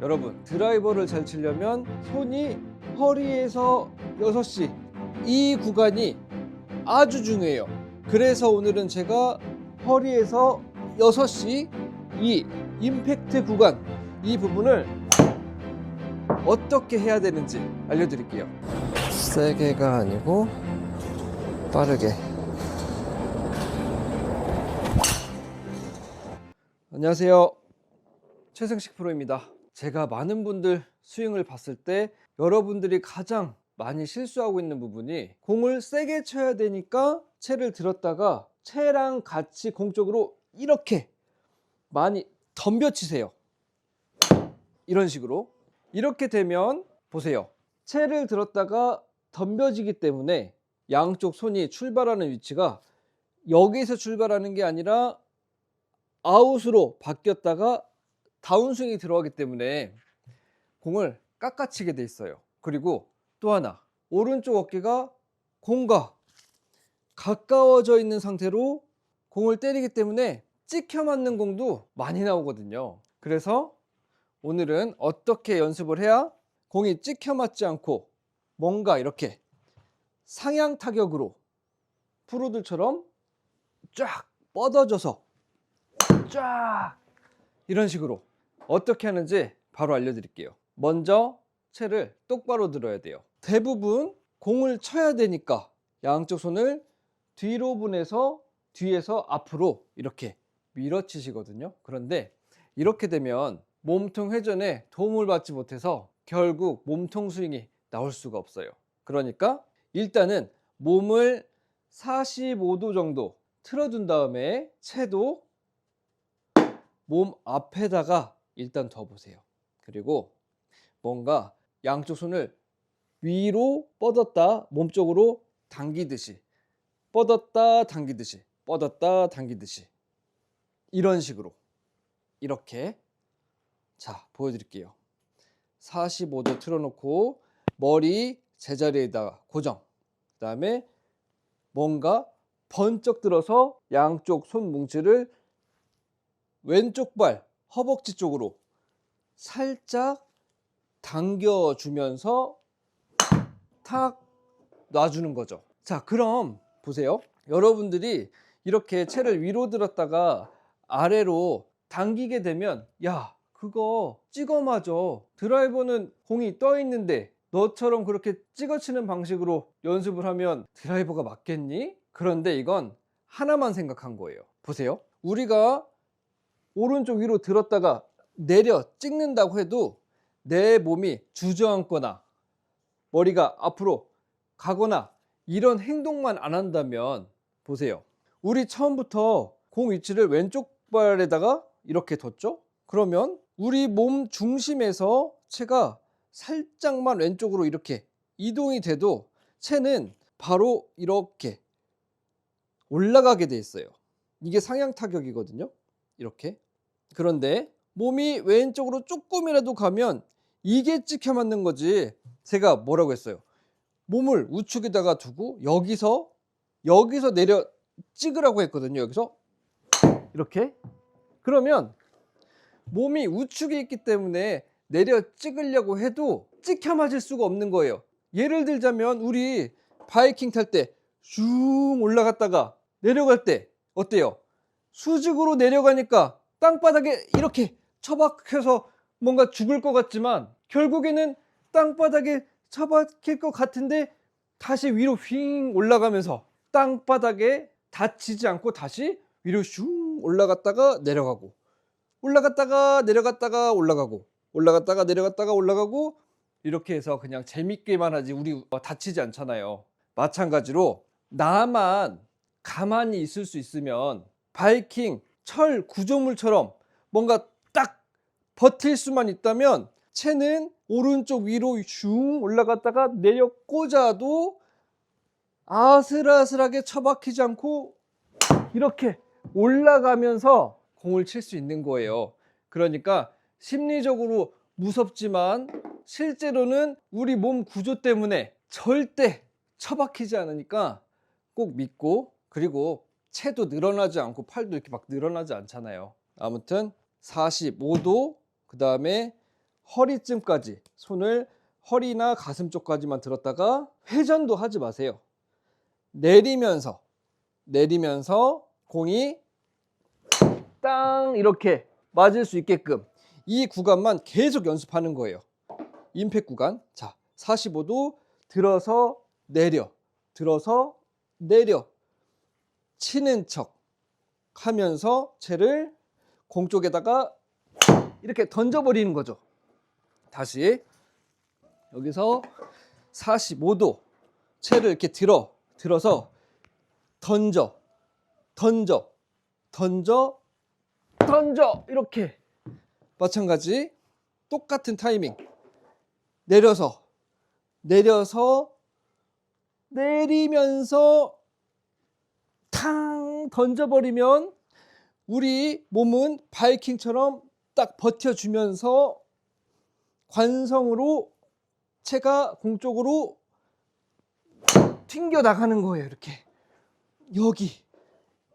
여러분 드라이버를 잘 치려면 손이 허리에서 6시 이 구간이 아주 중요해요. 그래서 오늘은 제가 허리에서 6시 이 임팩트 구간 이 부분을 어떻게 해야 되는지 알려드릴게요. 세게가 아니고 빠르게. 안녕하세요. 최승식 프로입니다. 제가 많은 분들 스윙을 봤을 때 여러분들이 가장 많이 실수하고 있는 부분이 공을 세게 쳐야 되니까 채를 들었다가 채랑 같이 공 쪽으로 이렇게 많이 덤벼치세요. 이런 식으로. 이렇게 되면 보세요. 채를 들었다가 덤벼지기 때문에 양쪽 손이 출발하는 위치가 여기서 출발하는 게 아니라 아웃으로 바뀌었다가 다운스윙이 들어가기 때문에 공을 깎아치게 돼 있어요. 그리고 또 하나 오른쪽 어깨가 공과 가까워져 있는 상태로 공을 때리기 때문에 찍혀 맞는 공도 많이 나오거든요. 그래서 오늘은 어떻게 연습을 해야 공이 찍혀 맞지 않고 뭔가 이렇게 상향 타격으로 프로들처럼 쫙 뻗어져서 쫙 이런 식으로 어떻게 하는지 바로 알려드릴게요. 먼저 채를 똑바로 들어야 돼요. 대부분 공을 쳐야 되니까 양쪽 손을 뒤로 보내서 뒤에서 앞으로 이렇게 밀어치시거든요. 그런데 이렇게 되면 몸통 회전에 도움을 받지 못해서 결국 몸통 스윙이 나올 수가 없어요. 그러니까 일단은 몸을 45도 정도 틀어둔 다음에 채도 몸 앞에다가 일단 더 보세요. 그리고 뭔가 양쪽 손을 위로 뻗었다 몸쪽으로 당기듯이 뻗었다 당기듯이 뻗었다 당기듯이. 이런 식으로. 이렇게. 자 보여드릴게요. 45도 틀어놓고 머리 제자리에다가 고정. 그 다음에 뭔가 번쩍 들어서 양쪽 손 뭉치를 왼쪽 발 허벅지 쪽으로 살짝 당겨주면서 탁 놔주는 거죠. 자, 그럼 보세요. 여러분들이 이렇게 채를 위로 들었다가 아래로 당기게 되면 야, 그거 찍어 맞아. 드라이버는 공이 떠 있는데 너처럼 그렇게 찍어치는 방식으로 연습을 하면 드라이버가 맞겠니? 그런데 이건 하나만 생각한 거예요. 보세요. 우리가 오른쪽 위로 들었다가 내려 찍는다고 해도 내 몸이 주저앉거나 머리가 앞으로 가거나 이런 행동만 안 한다면 보세요. 우리 처음부터 공 위치를 왼쪽 발에다가 이렇게 뒀죠? 그러면 우리 몸 중심에서 채가 살짝만 왼쪽으로 이렇게 이동이 돼도 채는 바로 이렇게 올라가게 돼 있어요. 이게 상향 타격이거든요. 이렇게. 그런데 몸이 왼쪽으로 조금이라도 가면 이게 찍혀 맞는 거지. 제가 뭐라고 했어요? 몸을 우측에다가 두고 여기서 여기서 내려 찍으라고 했거든요. 여기서 이렇게. 그러면 몸이 우측에 있기 때문에 내려 찍으려고 해도 찍혀 맞을 수가 없는 거예요. 예를 들자면 우리 바이킹 탈 때 슝 올라갔다가 내려갈 때 어때요? 수직으로 내려가니까 땅바닥에 이렇게 처박혀서 뭔가 죽을 것 같지만 결국에는 땅바닥에 처박힐 것 같은데 다시 위로 휙 올라가면서 땅바닥에 다치지 않고 다시 위로 슝 올라갔다가 내려가고 올라갔다가 내려갔다가 올라가고 올라갔다가 내려갔다가 올라가고 이렇게 해서 그냥 재밌게만 하지 우리 다치지 않잖아요. 마찬가지로 나만 가만히 있을 수 있으면 바이킹 철 구조물처럼 뭔가 딱 버틸 수만 있다면 채는 오른쪽 위로 슝 올라갔다가 내려 꽂아도 아슬아슬하게 처박히지 않고 이렇게 올라가면서 공을 칠 수 있는 거예요. 그러니까 심리적으로 무섭지만 실제로는 우리 몸 구조 때문에 절대 처박히지 않으니까 꼭 믿고 그리고 채도 늘어나지 않고 팔도 이렇게 막 늘어나지 않잖아요. 아무튼 45도 그 다음에 허리쯤까지 손을 허리나 가슴 쪽까지만 들었다가 회전도 하지 마세요. 내리면서 내리면서 공이 땅 이렇게 맞을 수 있게끔 이 구간만 계속 연습하는 거예요. 임팩 구간. 자, 45도 들어서 내려. 들어서 내려. 치는 척 하면서 채를 공 쪽에다가 이렇게 던져버리는 거죠. 다시 여기서 45도 채를 이렇게 들어 들어서 던져 던져 던져 던져! 이렇게. 마찬가지 똑같은 타이밍. 내려서 내려서 내리면서 탕 던져버리면 우리 몸은 바이킹처럼 딱 버텨주면서 관성으로 채가 공 쪽으로 튕겨 나가는 거예요. 이렇게 여기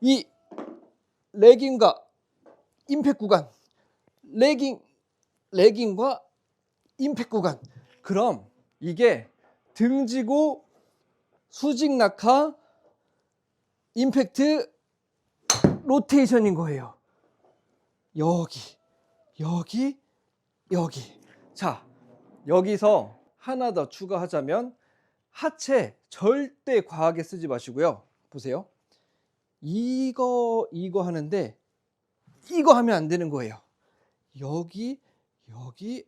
이 레깅과 임팩 구간, 레깅 레깅과 임팩 구간. 그럼 이게 등지고 수직 낙하 임팩트 로테이션인 거예요. 여기, 여기, 여기. 자, 여기서 하나 더 추가하자면 하체 절대 과하게 쓰지 마시고요. 보세요. 이거, 이거 하는데 이거 하면 안 되는 거예요. 여기, 여기,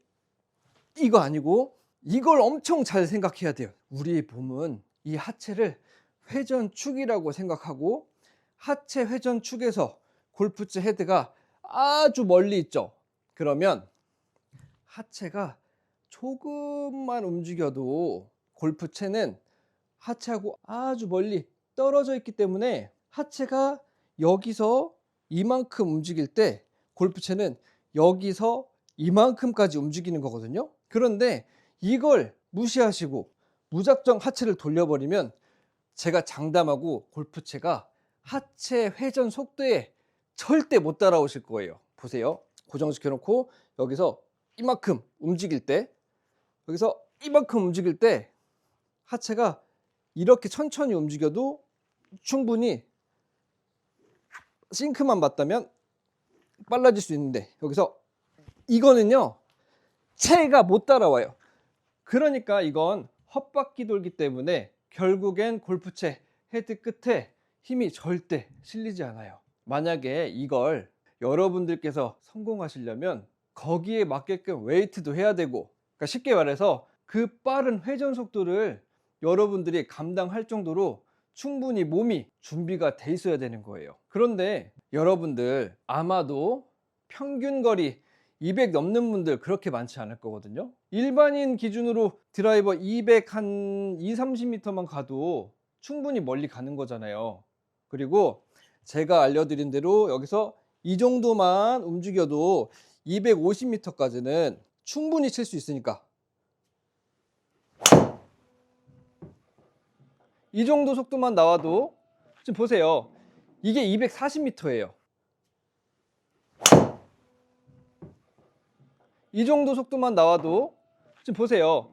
이거 아니고 이걸 엄청 잘 생각해야 돼요. 우리 몸은 이 하체를 회전축이라고 생각하고 하체 회전축에서 골프채 헤드가 아주 멀리 있죠. 그러면 하체가 조금만 움직여도 골프채는 하체하고 아주 멀리 떨어져 있기 때문에 하체가 여기서 이만큼 움직일 때 골프채는 여기서 이만큼까지 움직이는 거거든요. 그런데 이걸 무시하시고 무작정 하체를 돌려버리면 제가 장담하고 골프채가 하체 회전 속도에 절대 못 따라오실 거예요. 보세요. 고정시켜 놓고 여기서 이만큼 움직일 때 여기서 이만큼 움직일 때 하체가 이렇게 천천히 움직여도 충분히 싱크만 맞다면 빨라질 수 있는데 여기서 이거는요 체가 못 따라와요. 그러니까 이건 헛바퀴 돌기 때문에 결국엔 골프채 헤드 끝에 힘이 절대 실리지 않아요. 만약에 이걸 여러분들께서 성공하시려면 거기에 맞게끔 웨이트도 해야 되고 그러니까 쉽게 말해서 그 빠른 회전 속도를 여러분들이 감당할 정도로 충분히 몸이 준비가 돼 있어야 되는 거예요. 그런데 여러분들 아마도 평균 거리 200 넘는 분들 그렇게 많지 않을 거거든요. 일반인 기준으로 드라이버 200 한 2, 30m만 가도 충분히 멀리 가는 거잖아요. 그리고 제가 알려드린 대로 여기서 이 정도만 움직여도 250m까지는 충분히 칠 수 있으니까 이 정도 속도만 나와도 지금 보세요. 이게 240m예요. 이 정도 속도만 나와도 지금 보세요.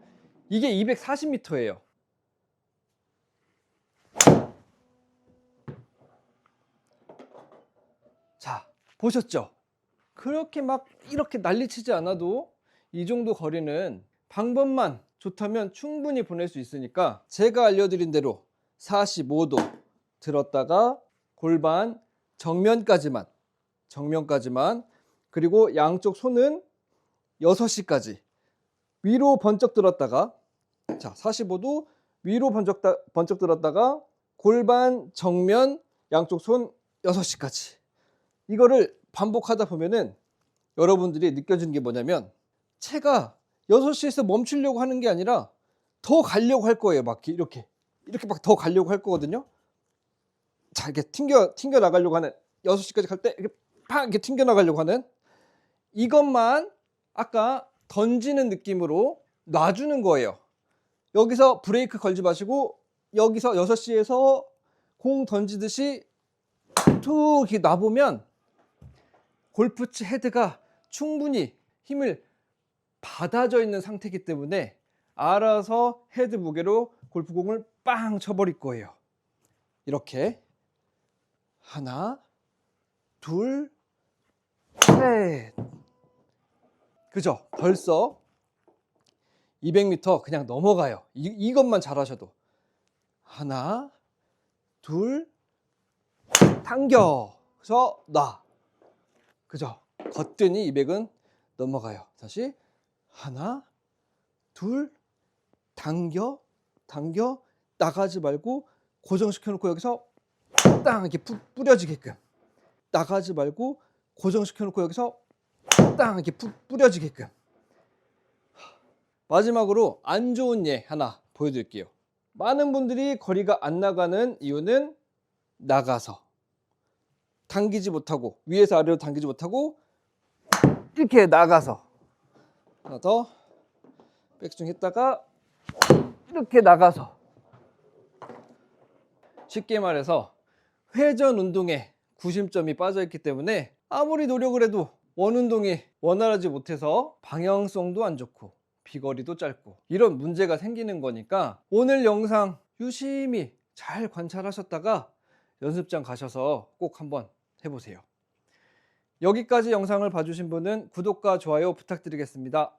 이게 240m예요. 자, 보셨죠? 그렇게 막 이렇게 난리치지 않아도 이 정도 거리는 방법만 좋다면 충분히 보낼 수 있으니까 제가 알려드린 대로 45도 들었다가 골반 정면까지만 정면까지만 그리고 양쪽 손은 6시까지 위로 번쩍 들었다가 자 45도 위로 번쩍, 다, 번쩍 들었다가 골반 정면 양쪽 손 6시까지 이거를 반복하다 보면은 여러분들이 느껴지는 게 뭐냐면 채가 6시에서 멈추려고 하는 게 아니라 더 가려고 할 거예요. 막 이렇게. 이렇게 막 더 가려고 할 거거든요. 자, 이렇게 튕겨, 튕겨 나가려고 하는 6시까지 갈 때 이렇게 팍 이렇게 튕겨 나가려고 하는 이것만 아까 던지는 느낌으로 놔주는 거예요. 여기서 브레이크 걸지 마시고 여기서 6시에서 공 던지듯이 툭 이렇게 놔보면 골프치 헤드가 충분히 힘을 받아져 있는 상태이기 때문에 알아서 헤드 무게로 골프공을 빵 쳐버릴 거예요. 이렇게 하나, 둘, 셋. 그죠? 벌써 200m 그냥 넘어가요. 이, 이것만 잘하셔도 하나, 둘, 당겨. 그래서 놔. 그죠? 걷더니 200은 넘어가요. 다시 하나, 둘, 당겨, 당겨, 나가지 말고 고정시켜 놓고 여기서 땅 이렇게 푸- 뿌려지게끔 나가지 말고 고정시켜 놓고 여기서 땅 이렇게 푸- 뿌려지게끔 마지막으로 안 좋은 예 하나 보여드릴게요. 많은 분들이 거리가 안 나가는 이유는 나가서 당기지 못하고 위에서 아래로 당기지 못하고 이렇게 나가서 하나 더 백스윙 했다가 이렇게 나가서 쉽게 말해서 회전 운동에 구심점이 빠져 있기 때문에 아무리 노력을 해도 원 운동이 원활하지 못해서 방향성도 안 좋고 비거리도 짧고 이런 문제가 생기는 거니까 오늘 영상 유심히 잘 관찰하셨다가 연습장 가셔서 꼭 한번 해보세요. 여기까지 영상을 봐주신 분은 구독과 좋아요 부탁드리겠습니다.